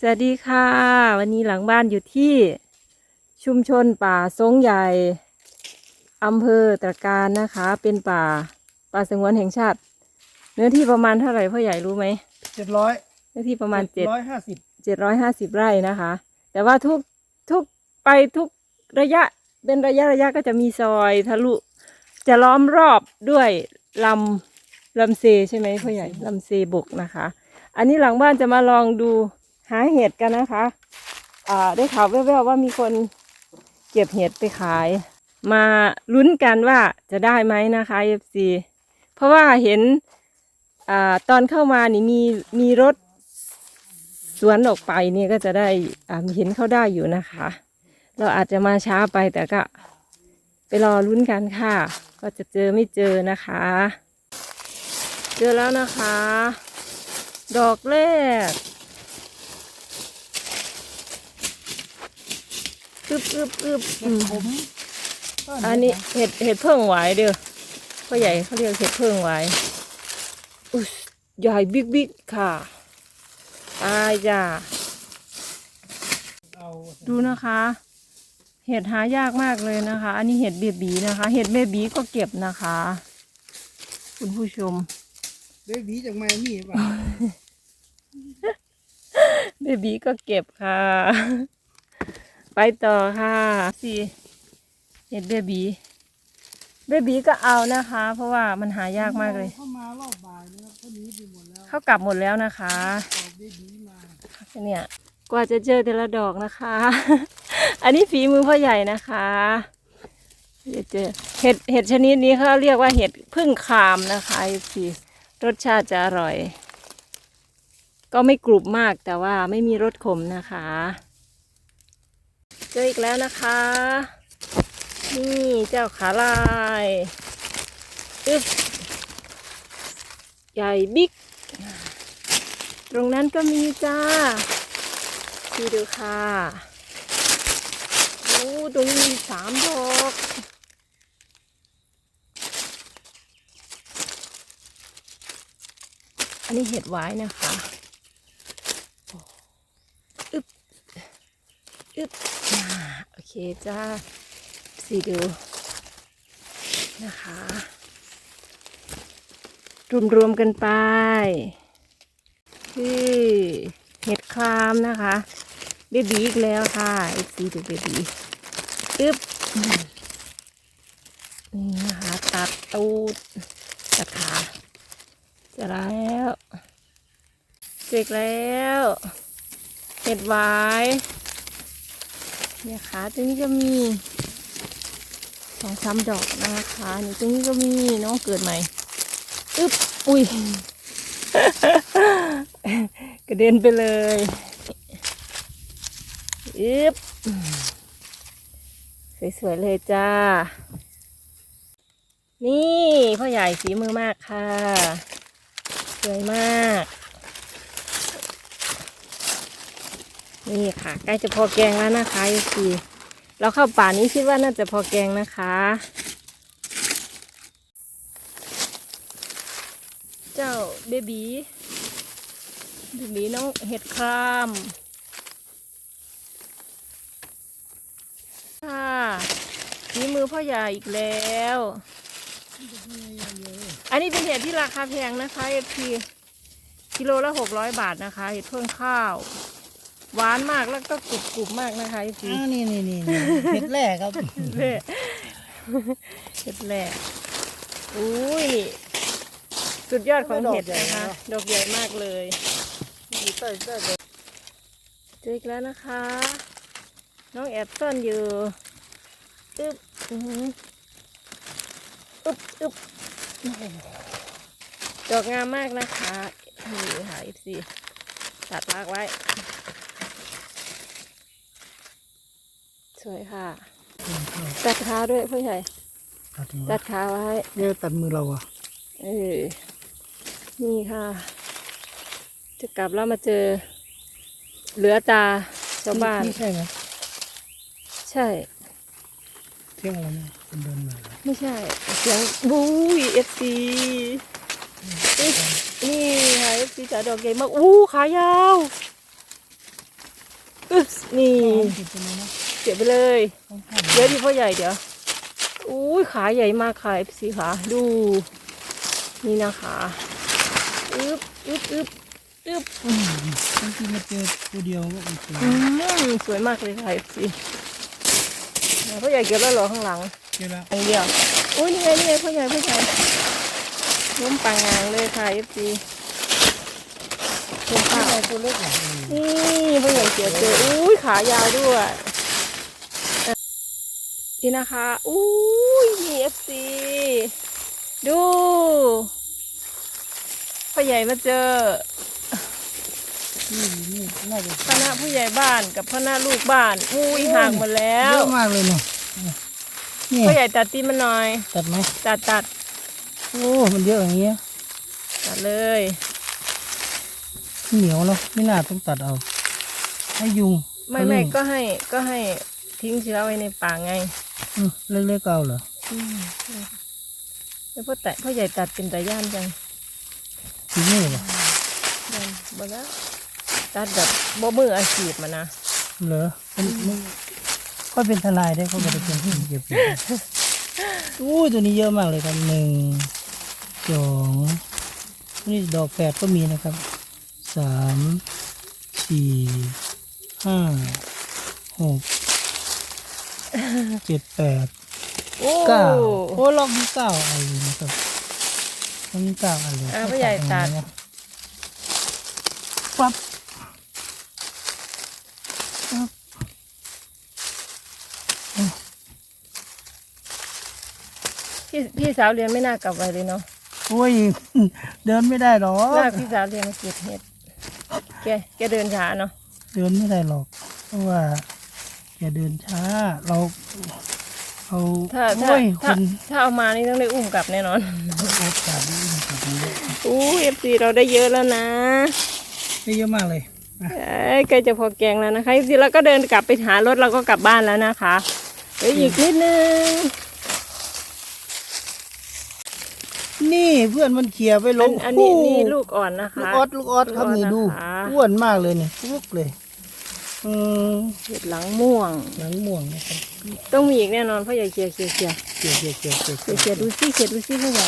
สวัสดีค่ะ วันนี้หลังบ้านอยู่ที่ชุมชนป่าสงใหญ่อำเภอตระการนะคะ เป็นป่าป่าสงวนแห่งชาติ เนื้อที่ประมาณเท่าไหร่พ่อใหญ่รู้ไหมเจ็ดร้อยเนื้อที่ประมาณเจ็ดร้อยห้าสิบเจ็ดร้อยห้าสิบไร่นะคะ แต่ว่าทุกทุกไปทุกระยะเป็นระยะระยะก็จะมีซอยทะลุ จะล้อมรอบด้วยลำลำเซใช่ไหมพ่อใหญ่ลำเซบกนะคะ อันนี้หลังบ้านจะมาลองดู หาเห็ดกันนะคะอ่าได้ข่าวแว่วๆว่ามีคนเก็บเห็ดไปขาย มาลุ้นกันว่าจะได้ไหมนะคะเอฟซีเพราะว่าเห็นอ่าตอนเข้ามานี่มีมีรถสวนออกไปนี่ก็จะได้อ่าเห็นเขาได้อยู่นะคะ เราอาจจะมาช้าไปแต่ก็ไปรอลุ้นกันค่ะ ก็จะเจอไม่เจอนะคะ เจอแล้วนะคะ ดอกแรก อึบอึบอึบอืมผมอันนี้เห็ดเห็ดเพิ่งไหวายเด้อพ่อใหญ่เขาเรียกเห็ดเพิ่งไหวายอุ้ยใหญ่บิ๊กบิ๊กค่ะตายจ้าเอาดูนะคะ เห็ดหายากมากเลยนะคะ อันนี้เห็ดเบบีนะคะ เห็ดเบบีก็เก็บนะคะ คุณผู้ชม เบบีจากไมอามี่ป่ะเบบีก็เก็บค่ะ ไปต่อค่ะสิเห็ดเบบีเบบีก็เอานะคะ เพราะว่ามันหายากมากเลย เข้ามารอบบ่ายนะครับเขาหนีไปหมดแล้วเขากลับหมดแล้วนะคะออกเบบีมาเนี่ยกว่าจะเจอแต่ละดอกนะคะ อันนี้ฝีมือพ่อใหญ่นะคะเดี๋ยวเจอเห็ดเห็ดชนิดนี้เขาเรียกว่าเห็ดพึ่งคามนะคะสีรสชาติจะอร่อย ก็ไม่กรุบมากแต่ว่าไม่มีรสขมนะคะเจออีกแล้วนะคะ นี่เจ้าขาลายอึ๊บใหญ่บิ๊ก ตรงนั้นก็มีจ้าดูดูค่ะโอ้ตรงนี้สามดอกอันนี้เห็ดไว้นะคะอ้อึบอึบ จ้าสีดูนะคะ รวมๆกันไปคือเห็ดครามนะคะเบบีอีกแล้วค่ะอีกสีดูเบบีอึ๊บนี่นะคะตัดตูดตัดขาเสร็จแล้วเสร็จแล้วเห็ดหวาย เนี่ยขาตรงนี้ก็มีสองสามดอกนะคะนี่ตรงนี้ก็มีน้องเกิดใหม่อึ๊บอุ้ยกระเด็นไปเลยอึ๊บสวยๆเลยจ้า นี่พ่อใหญ่ฝีมือมากค่ะ สวยมาก นี่ค่ะ ใกล้จะพอแกงแล้วนะคะยูซีเราเข้าป่านี้คิดว่าน่าจะพอแกงนะคะ เจ้าเบบีเบบีน้องเห็ดครามค่ะฝีมือพ่อใหญ่อีกแล้ว อันนี้เป็นเห็ดที่ราคาแพงนะคะเอฟพีกิโลละหกร้อยบาทนะคะ เห็ดเพิ่งข้าว หวานมากแล้วก็กรุบกรุบๆมากนะคะเอพีอ้าวนี่นี่นี่นี่เห็ดแรกครับเล่เห็ดแหลกอุ้ย สุดยอดของเห็ดนะคะ ดอกใหญ่มากเลยอยู่ใต้ใต้ใต้เจออีกแล้วนะคะ น้องแอบซ่อนอยู่ อึ๊บอื้อหืออึ๊บอึ๊บโอ้โหดอกงามมากนะคะนี่ค่ะอีซีตัดลากไว้ ส วยค่ะ ตัดขาด้วยพ่อใหญ่ ตัดมือตัดขาไว้ เนี่ยตัดมือเราอะ เออ นี่ค่ะ จะกลับแล้วมาเจอ เหลือตาชาวบ้านนี่ใช่ไหมใช่ เที่ยงอะไรเนี่ยเป็นเดินมาไม่ใช่ เสียงบูยเอฟซีนี่ค่ะเอฟซีจ๋าดอกใหญ่มาก อู้ขายาว อึ๊บนี่ ติดไปเลยนะเสียบไปเลยต้องข้ามเดี๋ยวดิพ่อใหญ่เดี๋ยวอุ้ยขาใหญ่มากค่ะสีขาดูนี่นะคะอึ๊บอึ๊บอึ๊บอึ๊บอืมบางทีมาเจอตัวเดียวก็โอเคอืมสวยมากเลยค่ะสีพ่อใหญ่เก็บแล้วเหรอข้างหลังเจอแล้วอย่างเดียวอุ้ยนี่ไงนี่ไงพ่อใหญ่พ่อใหญ่ล้มปางงางเลยค่ะเอฟซีล้มข้าปางตัวเล็กอะนี่พ่อใหญ่เสียเจออุ้ยขายาวด้วยอะ นี่นะคะอุ้ยมีเอฟซีดูพ่อใหญ่มาเจอนี่นี่น่าจะคณะผู้ใหญ่บ้านกับคณะลูกบ้านอุ้ยห่างหมดแล้เยวอะมากเลยเนี่ยนี่พ่อใหญ่ตัดตีนมันหน่อย ตัดไหมตัดตัดโอ้ มันเยอะอย่างเงี้ยตัดเลยเหนียวเนาะไม่น่าต้องตัดเอาให้ยุงไม่ไม่ก็ให้ก็ให้ทิ้งเชื้อไว้ในป่าไงอืม เล็กๆก็เอาเหรออืมแล้วพ่อแต่พ่อใหญ่ตัดเป็นตาย่านจังทีนี่เหรอได้บ่แล้วตัดแบบบ่มืออาชีพมานะเหรอเป็นมันก็เป็นทลายได้เขาก็จะเป็นที่เก็บอยู่อู้ตัวนี้เยอะมากเลยครับหนึ่งสองนี่ดอกแฝดก็มีนะครับสามสี่ห้าหก เจ็ดแปดโอ้เก้าโอ้ลองมีเก้าอันเลยนะครับมันมีเก้าอันเลยอ่าพ่อใหญ่ตัดปั๊บพี่พี่สาวเรียนไม่น่ากลับไปเลยเนาะโอ้ย เดินไม่ได้หรอกลากพี่สาวเรียนมาเก็บเห็ดแกแกเดินช้าเนาะเดินไม่ได้หรอก เพราะว่า แกเดินช้า เราเอาถ้าถ้าโอ้ยคถ้านถ้าเอามานี่ต้องได้อุ้มกลับแน่นอน โอกาสนี้ครับมันเยอะอู้เอฟซีเราได้เยอะแล้วนะได้เยอะมากเลยอะเอ้ยใกล้จะพอแกงแล้วนะคะเอฟซีเราก็เดินกลับไปหารถเราก็กลับบ้านแล้วนะคะเดี๋ยวอีกนิดนึงนี่เพื่อนมันเขี่ยไปลอังนอันนี้คู่นี่ลูกอ่อนนะคะลูกออดลูกออดครับนี่ดูลูกออดนะคะ อ้วนมากเลยเนี่ยลุกเลย อืมเห็ดหลังม่วงหนังม่วงนะครับต้องมีอีกแน่นอนเพราะใหญ่เกียร์เกียร์เกียร์เขี่ยเขี่ยเขี่ยเขี่ยเกียร์เกียร์ดูซิเกียร์ดูซิพ่อใหญ่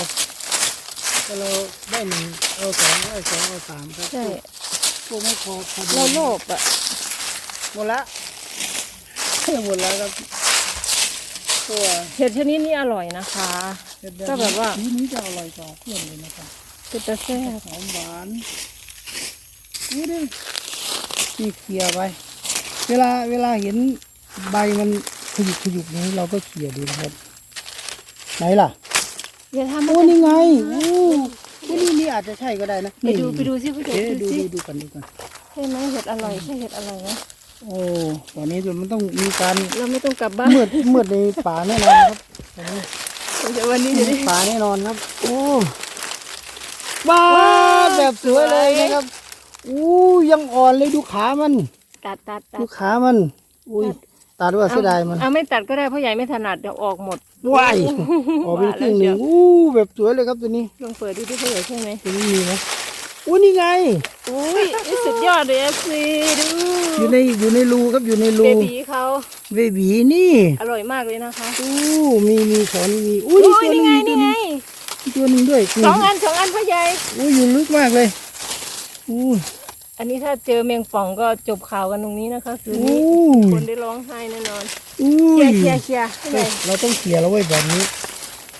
ถ้าเราได้หนึ่งเอาสองเอาสองเอาสามครับใช่พวกไม่พอพอดีเราโลภอะหมดละหมดแล้วครับตัวเห็ดชนิดนี้อร่อยนะคะเห็ดก็แบบว่าสีนี้จะอร่อยกว่าเพื่อนเลยนะครับเป็นตะแซ่บหอมหวานนี่ดินี่เขี่ยไป เวลาเวลาเห็นใบมันขยุกขยุกนี้เราก็เขี่ยดูนะครับ ไหนล่ะอย่าทำโอ้มันนี่ไงโอ้โอ้นี่นี่อาจจะใช่ก็ได้นะไปดูไปดูซิพ่อใหญ่เอ๊ะดูดูซิดูดูกันดูกันใช่ไหมเห็ดอร่อยใช่เห็ดอร่อยไหมโอ้ตอนนี้มันต้องมีการเราไม่ต้องกลับบ้านมืดมืดในป่าแน่นอนครับตอนนี้เดี๋ยววันนี้เดี๋ยวนี้ป่าแน่นอนครับ โอ้ว้าว้าววแบบสวยเลยสวยนะครับอู้ยังอ่อนเลยดูขามัน ตัดตัดตัดูดขามัน อุ้ยตัดว่าเสียดายมันเอาไม่ตัดก็ได้เพราะใหญ่ไม่ถนัดเดี๋ยวออกหมดว้ายออกเป็นครึ่งหนึ่งอู้แบบสวยเลยครับตัวนี้ลองเปิดดูดิพ่อใหญ่ใช่ไหมตัวนี้มีไหมอู้นี่ไงอุ้ยนี่สุดยอดเลยเอฟซีดูอยู่ในอยู่ในรูครับอยู่ในรูเบบีเขาเบบีนี่ อร่อยมากเลยนะคะอู้มีมีสอนมีอู้โอ้นี่ยตัวหนี่นึไงงตัวนี่ไงหนึงตัวหนึงด้วยสองอันสองอันพ่อใหญ่อู้อยู่ลึกมากเลยอู้ อันนี้ถ้าเจอแมงป่องก็จบข่าวกันตรงนี้นะคะ คืนอู้นี้คนได้ร้องไห้แน่นอนอู้เคลียร์เคลียร์เคลียร์พ่อใหเฮ้ญ่ยเราต้องเขี่ยเราไว้แบบนี้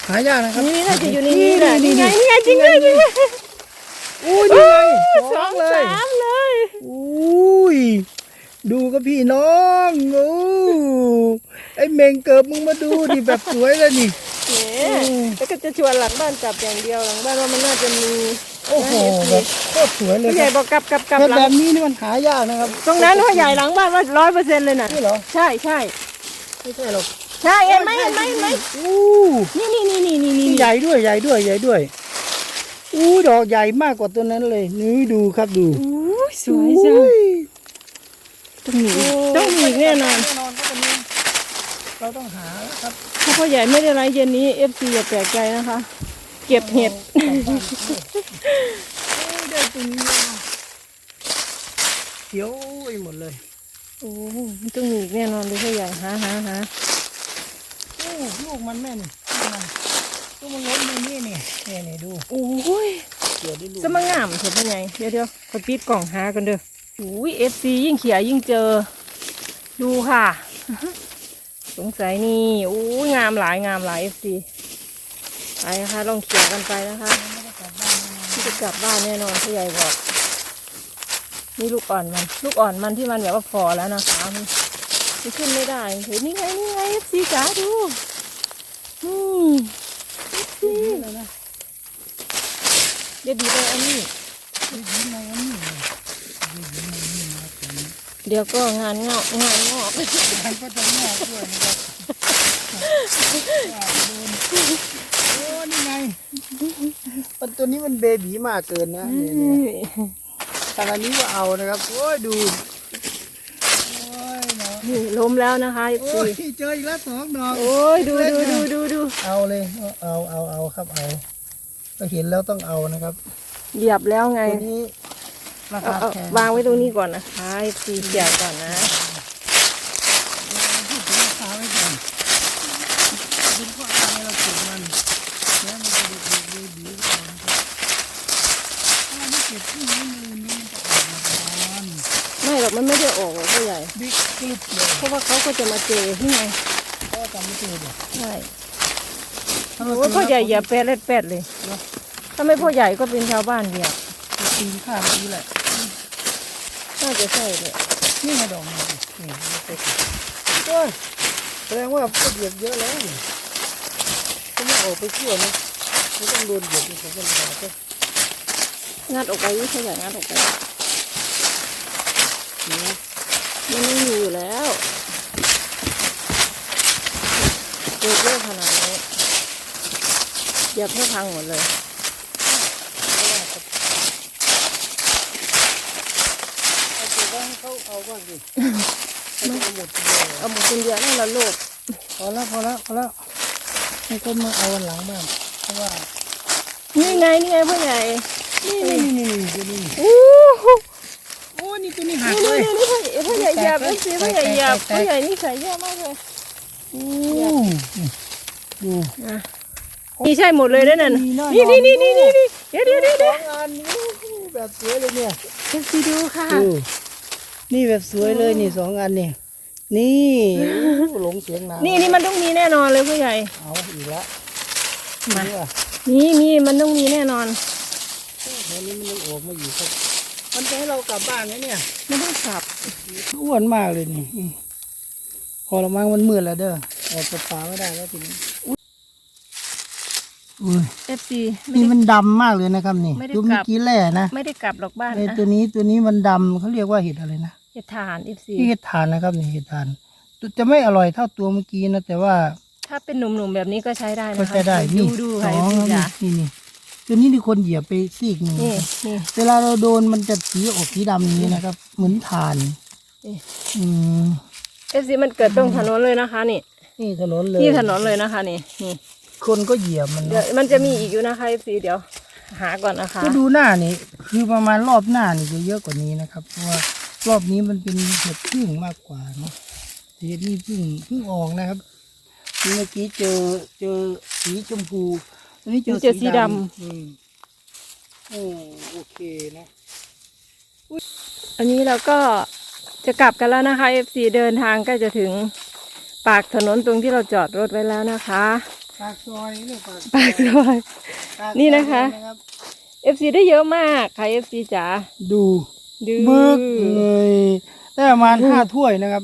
หายากนะครับ นี่น่าจะอยู่ในนี้แหละนี่ไงนี่ไงจริงด้วยจริงด้วยอู้นี่ไงสองเลย สามเลยอุ้ย ดูกับพี่น้องโอ้ไอเมงเกิบมึงมาดูดิแบบสวยเลยนี่ เนี่ยแล้วก็จะชวนหลังบ้านจับอย่างเดียวหลังบ้านว่ามันน่าจะมี โอ้โหแบบโคตรสวยเลยผู้คใหญ่รับบอกกลับกลับกลับแบบหลัแบงบนี้นี่มันหายากนะครับตรงนั้นพ่อใหญ่หลังบ้านว่าร้อยเปอร์เซ็นต์เลยน่ะนี่เหรอใช่ใช่ไม่ใช่หรอกใช่เห็นไหมเห็นไหมเห็นไหมอู้นี่นี่นี่นี่นี่นี่ใหญ่ด้วยใหญ่ด้วยใหญ่ด้วยอู้ดอกใหญ่มากกว่าตัวนั้นเลยนี่ดูครับดูอู้สวยจังอุ้ยต้องมีต้องมีอีกแน่นอนแน่นอนครับวันนี้เราต้องหาแล้วครับถ้าพ่อใหญ่ไม่ได้ไลฟ์เย็นนี้เอฟซีอย่าแปลกใจนะคะ เก็บเห็ดโอ้ยได้ตัวนี้แล้วเขียวไปหมดเลย โอ้มันต้องมีอีกแน่นอนเลยพ่อใหญ่หาหาหาโอ้ลูกมันแม่นี่ลูกมันลูกมันล้มในนี่นี่นี่นี่ดูโอ้ยเกี่ยวได้ลูกสมางามเถอะพ่อใหญ่เดี๋ยวเดี๋ยวขอปิดกล่องหากันเด้ออุ้ยเอฟซียิ่งเขียยิ่งเจอ ดูค่ะ สงสัยนี่ อู้ยงามหลายงามหลายเอฟซี ไปนะคะลองเขียกันไปนะคะที่จะกลับบ้านแน่นอนพ่อใหญ่บอกนี่ลูกอ่อนมัน ลูกอ่อนมันที่มันแบบว่าพอแล้วนะคะมันมันขึ้นไม่ได้เห็นนี่ไงนี่ไงเอฟซีจ๋าดูอืมเอฟซีแล้วนะเดี๋ยวบีบไปอันนี้ดูยิ้มในอันนี้เดี๋ยวก็งานเงาะงานงอกมันก็จะงอกด้วยนะครับ มันตัวนี้มันเบบีมากเกินนะนี่นี่ขนาดนี้ก็เอานะครับโอ้ยดูโอ้ยเนาะนี่ล้มแล้วนะคะเอฟโอ้ซียเจออีกแล้วสองดอกโอ้ยดูดูดูดูดูเอาเลยเอาเอาเอาครับเอาก็เห็นแล้วต้องเอานะครับเหยียบแล้วไงตัวนี้ราเอาคาเอาแพงวางไว้ตรงนี้ก่อนนะคะเอฟซีเกี่ยวก่อนนะ พูดถึงราคาไว้ก่อนดูว่าอะไรเราเก็บมันแล้วมันจะดูดีดีดีก่อนนะครับถ้า เราไม่เก็บที่นี้มือนี้มันจะออกมาร้อนไม่หรอกมันไม่ได้ออกหรอกพ่อใหญ่ บิ๊กกลิบเลยเพราะว่าเขาก็จะมาเจอที่ไงก็จำไม่เจอเลยใช่ถ้าเราโอ้ยพ่อใหญ่เหยียบแปดเล็ดแปดเลยถ้าไม่พ่อใหญ่ก็เป็นชาวบ้านเหยียบตีนข้างนี้แหละน่าจะใช่เลยนี่ไงดอกมันนี่มันไปสิโอ้ยแสดงว่าก็เหยียบเยอะแล้วก็ไม่ออกไปเที่ยวนะไม่ต้องโดนเหยียบนี่ผมก็ลำบากก็ งัดออกไปพ่อใหญ่งัดออกไปนี่นะมันไม่มีอยู่แล้วเกิดเยอะขนาดนี้เหยียบให้พังหมดเลยเอาเก็บไว้ให้เขาเอาบ้างสิเขาจะเอาหมดเลยเอาหมดคนเดียวนั่นละโลกพอแล้วพอแล้วพอแล้วให้คนมาเอาวันหลังบ้างเพราะว่านี่ไงนี่ไงพ่อใหญ่ นี่นี่นี่นี่ตัวนี้อู้หูโอ้นี่ตัวนี้หักนี่เลนี่ย นี่พ่อใหญ่พ่อใหญ่หยียบเอกฟซีแตกพ่อใหญ่เหยียบพ่อใหญ่นี่ใส่เยอะมากเลยอู้ดูอะนี่ใช่หมดเลยด้วยนั่นมีแน่นอนนี่นี่นี่นี่นี่นี่เดี๋ยวเดี๋ยวเดี๋ยวสเดี๋อยวงอันนี้แบบสวยเลยเนี่ยเอฟซีดูค่ะ ดูนี่แบบสวยเลยนี่สองอันนี่นี่อู้หลงเสียงหนาวนี่นี่มันต้องมีแน่นอนเลยพ่อใหญ่ เอาอีกแล้วมานี่ว่ะนี่มีมันต้องมีแน่นอน แค่นี้มันยังออกมาอยู่ครับ มันจะให้เรากลับบ้านไหมเนี่ยไม่ต้องขับอ้วนมากเลยนี่อืมพอละมั้งมันมืดแล้วเด้อออกจากป่าไม่ได้แล้วทีนี้อุ้ยเอฟซีไม่นี่ได้มันดำมากเลยนะครับนี่ไม่ได้ดูกเมื่ลัอบกี้แร่นะไม่ได้กลับหรอกบ้านไอ้นะตัวนี้ตัวนี้มันดำเขาเรียกว่าเห็ดอะไรนะเห็ดทานเอฟซีที่เห็ดถ่านนะครับนี่เห็ดถ่านตัวจะไม่อร่อยเท่าตัวเมื่อกี้นะแต่ว่า ถ้าเป็นหนุ่มๆแบบนี้ก็ใช้ได้ก็นะคะใช้ได้ดูนี่ดูสค่ะองเอฟซีนี่จ๋านี่นี่ ตัวนี้ที่คนเหยียบไปซีกหนึ่งนี่นะครับนี่ เวลาเราโดนมันจะสีออกสีดำอย่างนี้นะครับ เหมือนถ่านนี่ อืมเอฟซีมันเกิดตรงถนนเลยนะคะนี่นี่ถนนเลยที่ถนนเลยนะคะนี่นี่คนก็เหยียบมันเดี๋ยวเนาะมันจะมีอีกอยู่นะคะเอฟซีเดี๋ยวหาก่อนนะคะ ก็ดูหน้านี่คือประมาณรอบหน้านี่จะเยอะกว่านี้นะครับ เพราะว่ารอบนี้มันเป็นเห็ดพึ่งมากกว่าเนาะเห็ดนี่พึ่งพึ่งออกนะครับเมื่อกี้เจอเจอสีชมพู อันนี้เจอเจอสีดำอืมโอ้โอเคนะอันนี้เราก็จะกลับกันแล้วนะคะ FC เดินทางใกล้จะถึงปากถนนตรงที่เราจอดรถไว้แล้วนะคะ ปากซอยเนี่ยปากปากซอย ปากซอยนี่นะคะ รับ FC ได้เยอะมากค่ะ FC จ๋าดูดื้อบึกเลยได้ประมาณห้าถ้วยนะครับ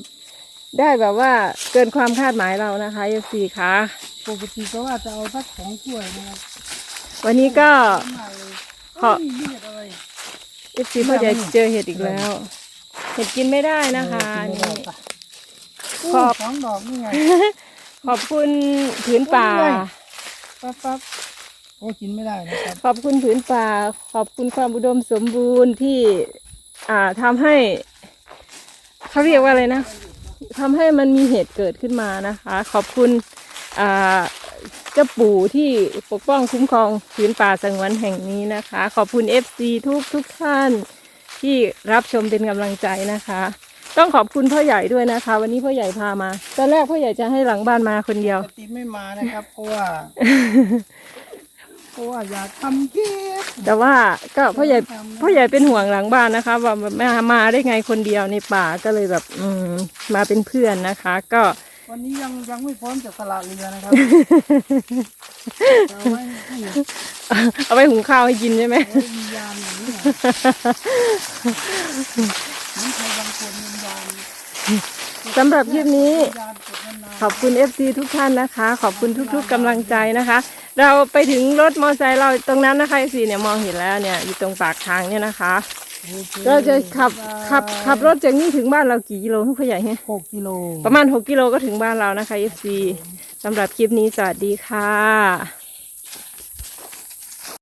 ได้แบบว่าเกินความคาดหมายเรานะคะ FC ค่ะปกติก็ว่าจะเอาสักสองถ้วยนะครับวันนี้ก็มากเลยขอเฮ้ยนี่เห็ดอะไร FC เขาจะเจอเห็ดอีกแล้ว เห็ดกินไม่ได้นะคะเออกินี่ไม่ได้ปะขอบสองดอกนี่ไงขอบคุณผืนป่าโอ้ยปั๊บปั๊บโอ้กินไม่ได้นะครับขอบคุณผืนป่า ขอบคุณความอุดมสมบูรณ์ที่ อ่าทำให้เขาเรียกว่าอะไรนะ ทำให้มันมีเหตุเกิดขึ้นมานะคะ ขอบคุณเจ้าปู่ที่ปกป้องคุ้มครองผืนป่าสงวนแห่งนี้นะคะ ขอบคุณ FC ทุกทุกท่านที่รับชมเป็นกำลังใจนะคะ ต้องขอบคุณพ่อใหญ่ด้วยนะคะ วันนี้พ่อใหญ่พามา ตอนแรกพ่อใหญ่จะให้หลังบ้านมาคนเดียวปกติไม่มานะครับเพราะว่า เพราะว่าอยากทำเค้กแต่ว่าก็พ่อใหญ่พ่อใหญ่เป็นห่วงหลังบ้านนะคะ ว่ามามาได้ไงคนเดียวในป่าก็เลยแบบ อืมมาเป็นเพื่อนนะคะ ก็ วันนี้ยังยังไม่พร้อมจะสละเรือนะครับเอาไว้ให้เอาไปหุงข้าวให้กินใช่ไหมไว้มียามอย่างนี้นะมันใครบางคนมียามสำหรับคลิปนี้ ยามกดนานขอบคุณ FC ทุกท่านนะคะ ขอบคุณทุกๆกำลังใจนะคะ เราไปถึงรถมอเตอร์ไซค์เราตรงนั้นนะคะ FC เนี่ยมองเห็นแล้วเนี่ยอยู่ตรงปากทางเนี่ยนะคะๆโอคเราจะขับขับขับรถจากนี้ถึงบ้านเรากี่กิโลผู้ใหญ่เนี่ยหกกิโลประมาณ 6 กิโลก็ถึงบ้านเรานะคะ FC สำหรับคลิปนี้สวัสดีค่ะ